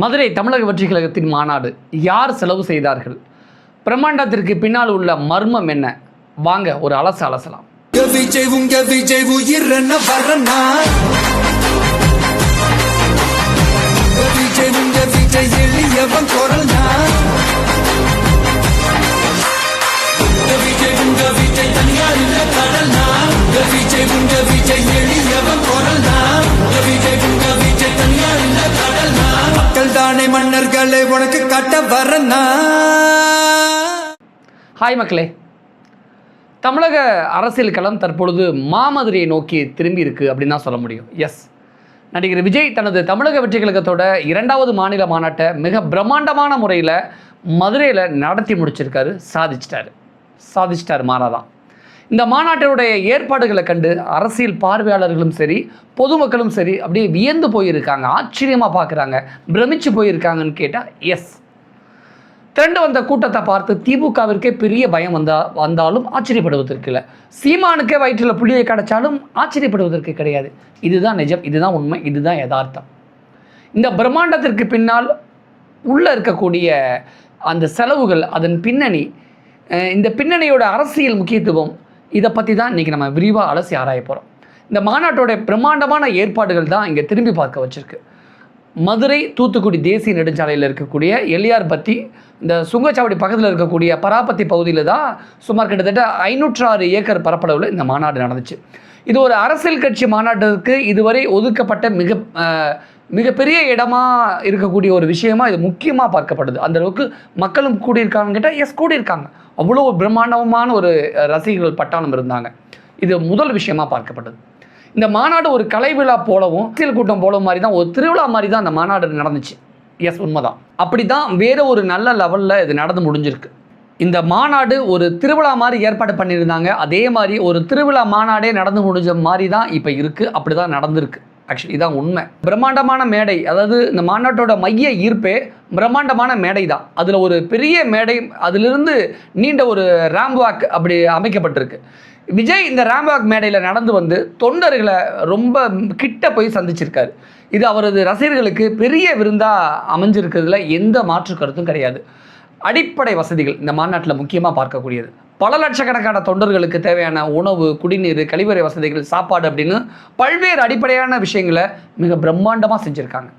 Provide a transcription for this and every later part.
மதுரை தமிழக வெற்றிக் கழகத்தின் மாநாடு யார் செலவு செய்தார்கள்? பிரம்மாண்டத்திற்கு பின்னால் உள்ள மர்மம் என்ன? வாங்க ஒரு அலச அலசலாம். குரல் வரனா ஹாய் மக்களே. தமிழக அரசியல் களம் தற்பொழுது மாமதுரையை நோக்கி திரும்பி இருக்கு அப்படின்னு தான் சொல்ல முடியும். எஸ் நடிகர் விஜய் தனது தமிழக வெற்றி கழகத்தோட இரண்டாவது மாநில மாநாட்டை மிக பிரம்மாண்டமான முறையில் மதுரையில் நடத்தி முடிச்சிருக்காரு சாதிச்சிட்டாரு. சாதிச்சிட்டாரு மாறாதான். இந்த மாநாட்டினுடைய ஏற்பாடுகளை கண்டு அரசியல் பார்வையாளர்களும் சரி பொதுமக்களும் சரி அப்படியே வியந்து போயிருக்காங்க ஆச்சரியமாக பார்க்குறாங்க பிரமிச்சு போயிருக்காங்கன்னு கேட்டால் எஸ் திரண்டு வந்த கூட்டத்தை பார்த்து திமுகவிற்கே பெரிய பயம் வந்தா வந்தாலும் ஆச்சரியப்படுவதற்கு இல்லை. சீமானுக்கே வயிற்றில் புள்ளியை கிடைச்சாலும் ஆச்சரியப்படுவதற்கு கிடையாது. இதுதான் நிஜம் இதுதான் உண்மை இதுதான் யதார்த்தம். இந்த பிரம்மாண்டத்திற்கு பின்னால் உள்ளே இருக்கக்கூடிய அந்த செலவுகள் அதன் பின்னணி இந்த பின்னணியோட அரசியல் முக்கியத்துவம் இதை பற்றி தான் இன்றைக்கி நம்ம விரிவாக அலசி ஆராய போகிறோம் இந்த மாநாட்டோட பிரம்மாண்டமான ஏற்பாடுகள் தான் இங்கே திரும்பி பார்க்க வச்சுருக்கு. மதுரை தூத்துக்குடி தேசிய நெடுஞ்சாலையில் இருக்கக்கூடிய எளியார் பத்தி இந்த சுங்கச்சாவடி பக்கத்தில் இருக்கக்கூடிய பராப்பத்தி பகுதியில் தான் சுமார் கிட்டத்தட்ட ஐநூற்றாறு ஏக்கர் பரப்பளவில் இந்த மாநாடு நடந்துச்சு. இது ஒரு அரசியல் கட்சி மாநாட்டிற்கு இதுவரை ஒதுக்கப்பட்ட மிக மிகப்பெரிய இடமா இருக்கக்கூடிய ஒரு விஷயமா இது முக்கியமாக பார்க்கப்படுது. அந்த அளவுக்கு மக்களும் கூடியிருக்காங்கன்னு கேட்டால் எஸ் கூடியிருக்காங்க. அவ்வளோ பிரம்மாண்டமான ஒரு ரசிகர்கள் பட்டாளம் இருந்தாங்க. இது முதல் விஷயமா பார்க்கப்பட்டது. இந்த மாநாடு ஒரு கலை விழா போலவும் அரசியல் கூட்டம் போல மாதிரி தான் ஒரு திருவிழா மாதிரி தான் அந்த மாநாடு நடந்துச்சு. எஸ் உண்மைதான். அப்படி தான் வேறு ஒரு நல்ல லெவலில் இது நடந்து முடிஞ்சிருக்கு. இந்த மாநாடு ஒரு திருவிழா மாதிரி ஏற்பாடு பண்ணியிருந்தாங்க. அதே மாதிரி ஒரு திருவிழா மாநாடே நடந்து முடிஞ்ச மாதிரி தான் இப்போ இருக்குது அப்படி தான் நடந்திருக்கு. ஆக்சுவலி இதான் உண்மை. பிரம்மாண்டமான மேடை அதாவது இந்த மாநாட்டோட மைய ஈர்ப்பே பிரம்மாண்டமான மேடை தான் அதில் ஒரு பெரிய மேடை அதிலிருந்து நீண்ட ஒரு ரேம்வாக் அப்படி அமைக்கப்பட்டிருக்கு. விஜய் இந்த ராம்பாக் மேடையில் நடந்து வந்து தொண்டர்களை ரொம்ப கிட்ட போய் சந்திச்சிருக்காரு. இது அவரது ரசிகர்களுக்கு பெரிய விருந்தாக அமைஞ்சிருக்கிறதுல எந்த மாற்று கருத்தும் கிடையாது. அடிப்படை வசதிகள் இந்த மாநாட்டில் முக்கியமாக பார்க்கக்கூடியது. பல லட்சக்கணக்கான தொண்டர்களுக்கு தேவையான உணவு குடிநீர் கழிவறை வசதிகள் சாப்பாடு அப்படின்னு பல்வேறு அடிப்படையான விஷயங்களை மிக பிரம்மாண்டமாக செஞ்சுருக்காங்க.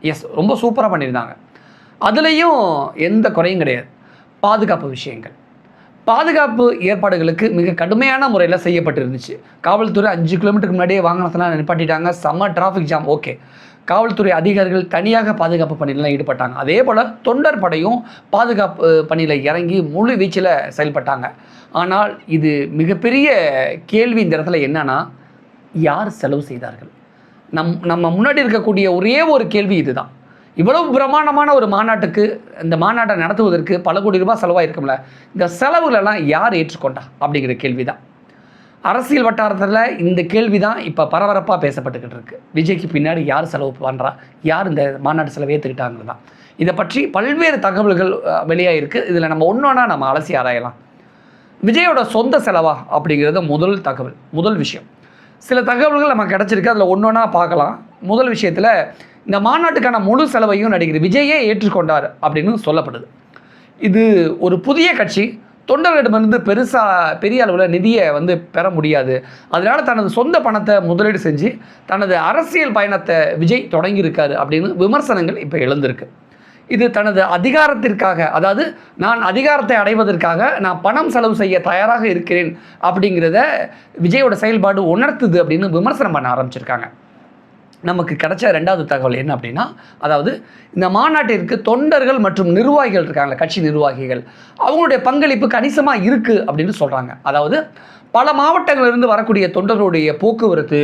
எஸ் ரொம்ப சூப்பராக பண்ணியிருந்தாங்க. அதுலேயும் எந்த குறையும் கிடையாது. பாதுகாப்பு விஷயங்கள். பாதுகாப்பு ஏற்பாடுகளுக்கு மிக கடுமையான முறையில் செய்யப்பட்டிருந்துச்சு. காவல்துறை அஞ்சு கிலோமீட்டருக்கு முன்னாடியே வாகனத்தெல்லாம் நிப்பாட்டிட்டாங்க. செம்ம டிராஃபிக் ஜாம் ஓகே காவல்துறை அதிகாரிகள் தனியாக பாதுகாப்பு பணியில் ஈடுபட்டாங்க. அதே போல் தொண்டர் படையும் பாதுகாப்பு பணியில் இறங்கி முழு வீச்சில் செயல்பட்டாங்க. ஆனால் இது மிகப்பெரிய கேள்வி இந்த இடத்துல என்னன்னா யார் செலவு செய்தார்கள்? நம் நம்ம முன்னாடி இருக்கக்கூடிய ஒரே ஒரு கேள்வி இதுதான். இவ்வளவு பிரமாண்டமான ஒரு மாநாட்டுக்கு இந்த மாநாட்டை நடத்துவதற்கு பல கோடி ரூபாய் செலவாயிருக்கும்ல. இந்த செலவுகளெல்லாம் யார் ஏற்றுக்கொண்டா? அப்படிங்கிற கேள்வி தான் அரசியல் வட்டாரத்தில் இந்த கேள்வி தான் இப்போ பரபரப்பாக பேசப்பட்டுக்கிட்டு இருக்கு. விஜய்க்கு பின்னாடி யார் செலவு பண்ணுறா யார் இந்த மாநாட்டு செலவை ஏற்றுக்கிட்டாங்கிறது தான் இதை பற்றி பல்வேறு தகவல்கள் வெளியாக இருக்குது இதில் நம்ம ஒன்றா நம்ம அலசி ஆராயலாம். விஜயோட சொந்த செலவா? அப்படிங்கிறது முதல் தகவல் முதல் விஷயம். சில தகவல்கள் நமக்கு கிடச்சிருக்கு. அதில் ஒன்றொன்னா பார்க்கலாம். முதல் விஷயத்தில் இந்த மாநாட்டுக்கான முழு செலவையும் நடிகர் விஜயே ஏற்றுக்கொண்டார் அப்படின்னு சொல்லப்படுது. இது ஒரு புதிய கட்சி. தொண்டர்களிடமிருந்து பெருசாக பெரிய அளவில் நிதியை வந்து பெற முடியாது. அதனால் தனது சொந்த பணத்தை முதலீடு செஞ்சு தனது அரசியல் பயணத்தை விஜய் தொடங்கியிருக்காரு அப்படின்னு விமர்சனங்கள் இப்போ எழுந்திருக்கு. இது தனது அதிகாரத்திற்காக அதாவது நான் அதிகாரத்தை அடைவதற்காக நான் பணம் செலவு செய்ய தயாராக இருக்கிறேன் அப்படிங்கிறத விஜயோட செயல்பாடு உணர்த்துது அப்படின்னு விமர்சனம் பண்ண ஆரம்பிச்சிருக்காங்க. நமக்கு கிடைச்ச ரெண்டாவது தகவல் என்ன அப்படின்னா அதாவது இந்த மாநாட்டிற்கு தொண்டர்கள் மற்றும் நிர்வாகிகள் இருக்காங்களே கட்சி நிர்வாகிகள் அவங்களுடைய பங்களிப்பு கணிசமாக இருக்குது அப்படின்னு சொல்கிறாங்க அதாவது பல மாவட்டங்களிலிருந்து வரக்கூடிய தொண்டர்களுடைய போக்குவரத்து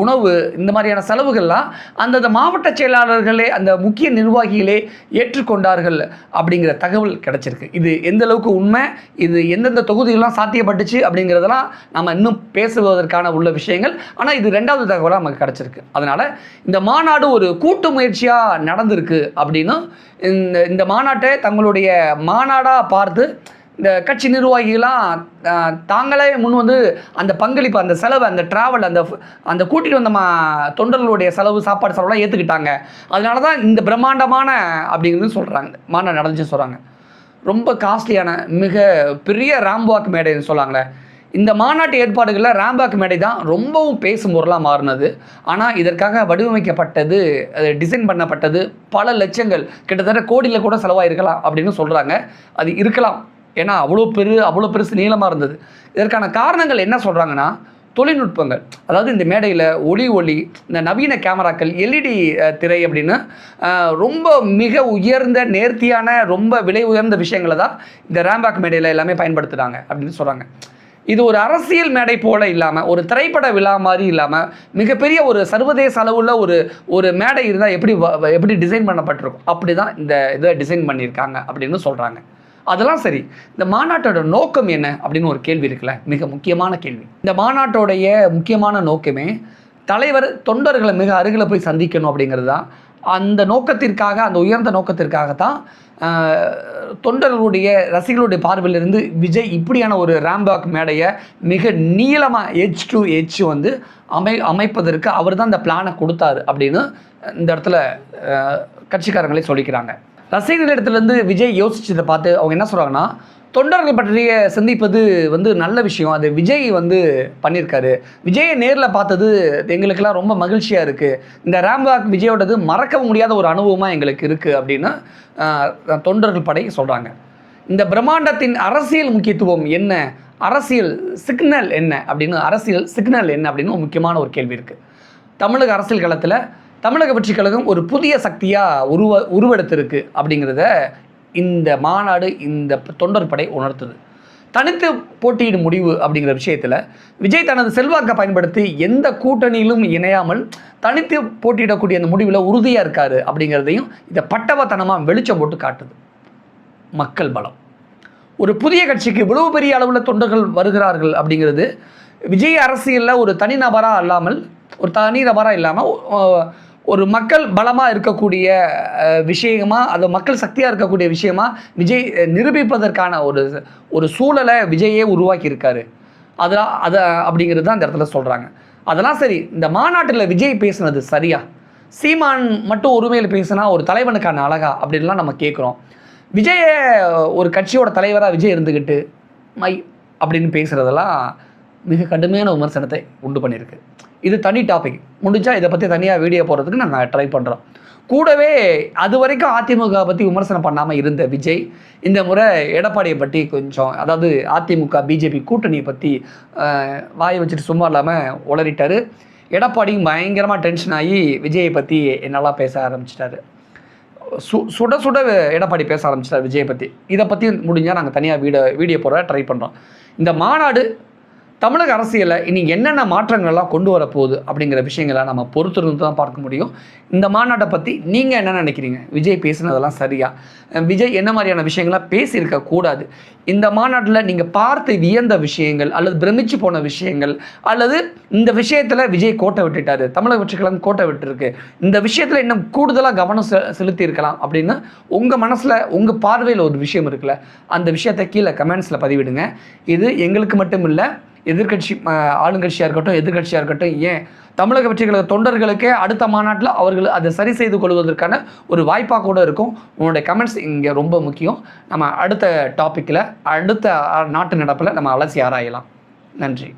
உணவு இந்த மாதிரியான செலவுகள்லாம் அந்தந்த மாவட்ட செயலாளர்களே அந்த முக்கிய நிர்வாகிகளே ஏற்றுக்கொண்டார்கள் அப்படிங்கிற தகவல் கிடைச்சிருக்கு. இது எந்த அளவுக்கு உண்மை இது எந்தெந்த தொகுதிகள்லாம் சாத்தியப்பட்டுச்சு அப்படிங்கிறதெல்லாம் நம்ம இன்னும் பேசுவதற்கான உள்ள விஷயங்கள். ஆனால் இது ரெண்டாவது தகவலாக நமக்கு கிடச்சிருக்கு. அதனால் இந்த மாநாடு ஒரு கூட்டு முயற்சியாக நடந்திருக்கு அப்படின்னு இந்த இந்த மாநாட்டை தங்களுடைய மாநாடாக பார்த்து இந்த கட்சி நிர்வாகிகளாம் தாங்களே முன் வந்து அந்த பங்களிப்பு அந்த செலவு அந்த டிராவல் அந்த அந்த கூட்டிகிட்டு வந்த மா தொண்டர்களுடைய செலவு சாப்பாடு செலவுலாம் ஏற்றுக்கிட்டாங்க அதனால தான் இந்த பிரம்மாண்டமான அப்படிங்கிறது சொல்கிறாங்க மாநாடு நடந்துச்சு சொல்கிறாங்க ரொம்ப காஸ்ட்லியான மிக பெரிய ராம்பாக் மேடைன்னு சொல்லாங்களே. இந்த மாநாட்டு ஏற்பாடுகளில் ராம்பாக் மேடை தான் ரொம்பவும் பேசும் பொருளாக மாறினது. ஆனால் இதற்காக வடிவமைக்கப்பட்டது அது டிசைன் பண்ணப்பட்டது பல லட்சங்கள். கிட்டத்தட்ட கோடியில் கூட செலவாயிருக்கலாம் அப்படின்னு சொல்கிறாங்க அது இருக்கலாம். ஏன்னா அவ்வளோ பெரு அவ்வளோ பெருசு நீளமாக இருந்தது. இதற்கான காரணங்கள் என்ன சொல்கிறாங்கன்னா தொழில்நுட்பங்கள். அதாவது இந்த மேடையில் ஒளி ஒளி இந்த நவீன கேமராக்கள் எல்இடி திரை அப்படின்னு ரொம்ப மிக உயர்ந்த நேர்த்தியான ரொம்ப விலை உயர்ந்த விஷயங்களை தான் இந்த ரேம்பாக் மேடையில் எல்லாமே பயன்படுத்துகிறாங்க அப்படின்னு சொல்கிறாங்க இது ஒரு அரசியல் மேடை போல இல்லாமல் ஒரு திரைப்பட விழா மாதிரி இல்லாமல் மிகப்பெரிய ஒரு சர்வதேச அளவுள்ள ஒரு ஒரு மேடை இருந்தால் எப்படி வ- எப்படி டிசைன் பண்ணப்பட்டிருக்கும்? அப்படி தான் இந்த இதை டிசைன் பண்ணியிருக்காங்க அப்படின்னு சொல்கிறாங்க அதெல்லாம் சரி. இந்த மாநாட்டோட நோக்கம் என்ன? அப்படின்னு ஒரு கேள்வி இருக்குல்ல. மிக முக்கியமான கேள்வி. இந்த மாநாட்டோடைய முக்கியமான நோக்கமே தலைவர் தொண்டர்களை மிக அருகில் போய் சந்திக்கணும் அப்படிங்கிறது தான். அந்த நோக்கத்திற்காக அந்த உயர்ந்த நோக்கத்திற்காக தான் தொண்டர்களுடைய ரசிகர்களுடைய பார்வையிலிருந்து விஜய் இப்படியான ஒரு ரேம்பாக் மேடையை மிக நீளமாக எச் டு எச் வந்து அமை அமைப்பதற்கு அவர் தான் இந்த பிளானை கொடுத்தாரு அப்படின்னு இந்த இடத்துல கட்சிக்காரங்களே சொல்லிக்கிறாங்க. ரசிகர்கள் இடத்துலேருந்து விஜய் யோசிச்சதை பார்த்து அவங்க என்ன சொல்கிறாங்கன்னா தொண்டர்கள் பற்றிய சிந்திப்பது வந்து நல்ல விஷயம். அது விஜய் வந்து பண்ணியிருக்காரு. விஜயை நேரில் பார்த்தது எங்களுக்கெல்லாம் ரொம்ப மகிழ்ச்சியாக இருக்குது இந்த ராம்பாக் விஜயோடது மறக்க முடியாத ஒரு அனுபவமாக எங்களுக்கு இருக்குது அப்படின்னு தொண்டர்கள் படை சொல்கிறாங்க இந்த பிரம்மாண்டத்தின் அரசியல் முக்கியத்துவம் என்ன? அரசியல் சிக்னல் என்ன? அப்படின்னு அரசியல் சிக்னல் என்ன அப்படின்னு ஒரு முக்கியமான ஒரு கேள்வி இருக்குது தமிழக அரசியல் களத்தில் தமிழக வெற்றி கழகம் ஒரு புதிய சக்தியாக உருவ உருவெடுத்திருக்கு அப்படிங்கிறத இந்த மாநாடு இந்த தொண்டர் படை உணர்த்துது. தனித்து போட்டியிடும் முடிவு அப்படிங்கிற விஷயத்தில் விஜய் தனது செல்வாக்கை பயன்படுத்தி எந்த கூட்டணியிலும் இணையாமல் தனித்து போட்டியிடக்கூடிய அந்த முடிவில் உறுதியாக இருக்காரு அப்படிங்கிறதையும் இதை பட்டவத்தனமாக வெளிச்சம் போட்டு காட்டுது. மக்கள் பலம். ஒரு புதிய கட்சிக்கு இவ்வளவு பெரிய அளவில் தொண்டர்கள் வருகிறார்கள் அப்படிங்கிறது விஜய் அரசியலில் ஒரு தனிநபராக இல்லாமல் ஒரு தனி நபராக இல்லாமல் ஒரு மக்கள் பலமாக இருக்கக்கூடிய விஷயமா அது மக்கள் சக்தியாக இருக்கக்கூடிய விஷயமா விஜய் நிரூபிப்பதற்கான ஒரு ஒரு சூழலை விஜயே உருவாக்கியிருக்காரு. அதெல்லாம் அதை அப்படிங்கிறது தான் அந்த இடத்துல சொல்கிறாங்க அதெல்லாம் சரி இந்த மாநாட்டில் விஜய் பேசுனது சரியா? சீமான் மட்டும் உரிமையில் பேசுனா ஒரு தலைவனுக்கான அழகா? அப்படின்லாம் நம்ம கேட்குறோம் விஜய ஒரு கட்சியோட தலைவராக விஜய் இருந்துக்கிட்டு மை அப்படின்னு பேசுகிறதெல்லாம் மிக கடுமையான விமர்சனத்தை உண்டு பண்ணியிருக்கு. இது தனி டாபிக் முடிஞ்சால் இதை பற்றி தனியாக வீடியோ போடுறதுக்கு நாங்கள் ட்ரை பண்ணுறோம் கூடவே அது வரைக்கும் அதிமுக பற்றி விமர்சனம் பண்ணாமல் இருந்த விஜய் இந்த முறை எடப்பாடியை பற்றி கொஞ்சம் அதாவது அதிமுக பிஜேபி கூட்டணியை பற்றி வாயை வச்சுட்டு சும்மா இல்லாமல் உளறிட்டார். எடப்பாடியும் பயங்கரமாக டென்ஷன் ஆகி விஜயை பற்றி என்னெல்லாம் பேச ஆரம்பிச்சிட்டாரு. சு சுட சுட எடப்பாடி பேச ஆரம்பிச்சிட்டார் விஜயை பற்றி இதை பற்றி முடிஞ்சால் நாங்கள் தனியாக வீடியோ வீடியோ போட ட்ரை பண்ணுறோம் இந்த மாநாடு தமிழக அரசியலில் இனி என்னென்ன மாற்றங்கள்லாம் கொண்டு வரப்போகுது அப்படிங்கிற விஷயங்களை நம்ம பொறுத்திருந்து தான் பார்க்க முடியும். இந்த மாநாட்டை பற்றி நீங்கள் என்ன நினைக்கிறீங்க? விஜய் பேசுனதெல்லாம் சரியா? விஜய் என்ன மாதிரியான விஷயங்கள்லாம் பேசியிருக்க கூடாது? இந்த மாநாட்டில் நீங்கள் பார்த்து வியந்த விஷயங்கள் அல்லது பிரமிச்சு போன விஷயங்கள் அல்லது இந்த விஷயத்தில் விஜய் கோட்டை விட்டுட்டாரு தமிழக வெற்றிக்கழகம் கோட்டை விட்டுருக்கு இந்த விஷயத்தில் இன்னும் கூடுதலாக கவனம் செ செலுத்தி இருக்கலாம் அப்படின்னு உங்கள் மனசில் உங்கள் பார்வையில் ஒரு விஷயம் இருக்குல்ல அந்த விஷயத்தை கீழே கமெண்ட்ஸில் பதிவிடுங்க. இது எங்களுக்கு மட்டும் இல்லை எதிர்க்கட்சி ஆளுங்கட்சியாக இருக்கட்டும் எதிர்க்கட்சியாக இருக்கட்டும் ஏன் தமிழக வெற்றிக்கழக தொண்டர்களுக்கே அடுத்த மாநாட்டில் அவர்கள் அதை சரி செய்து கொள்வதற்கான ஒரு வாய்ப்பாக கூட இருக்கும். உன்னுடைய கமெண்ட்ஸ் இங்கே ரொம்ப முக்கியம். நம்ம அடுத்த டாப்பிக்கில் அடுத்த நாட்டு நடப்பில் நம்ம அலசி ஆராயலாம். நன்றி.